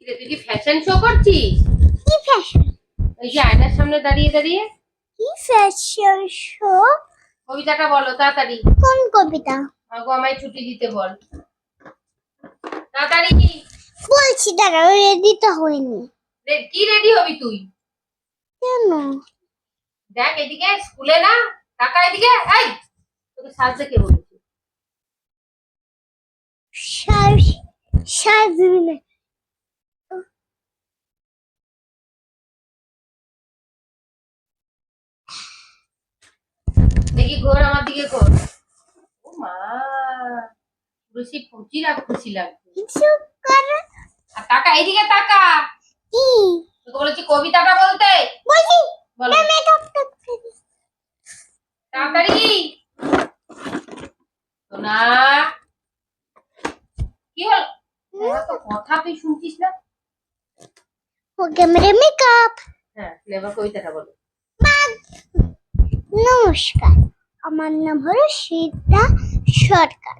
কিরে, তুই কি ফ্যাশন শো করছিস? কি ফ্যাশন ওই যে আয়নার সামনে দাঁড়িয়ে দাঁড়িয়ে। কি ফ্যাশন শো কবিতাটা বলো তাড়াতাড়ি। কোন কবিতা? আগো আমায় ছুটি দিতে বল। তাড়াতাড়ি। বলছি দাঁড়াও রেডি তো হয়নি কি রেডি হবি তুই? কেন? দেখ এদিকে স্কুলে না টাকা এদিকে এই তোকে সাজতে কে বলেছে? সার সাজবে দেখি ঘোর আমার দিকে ঘোর ও মা পুরো সেই পচিরা খুশি কিছু করে আর টাকা এদিকে টাকা কি? তোকে বলেছি কবিতাটা বলতে। বলছি? বলো। না মেকআপ করতে তাড়াতাড়ি। সোনা। কি হল? তো কথা তুই শুনছিস না? ওকে মেরে মেকআপ হ্যাঁ তাহলে কবিতাটা বলো। নমস্কার। আমার নাম হলো সীতা সরকার।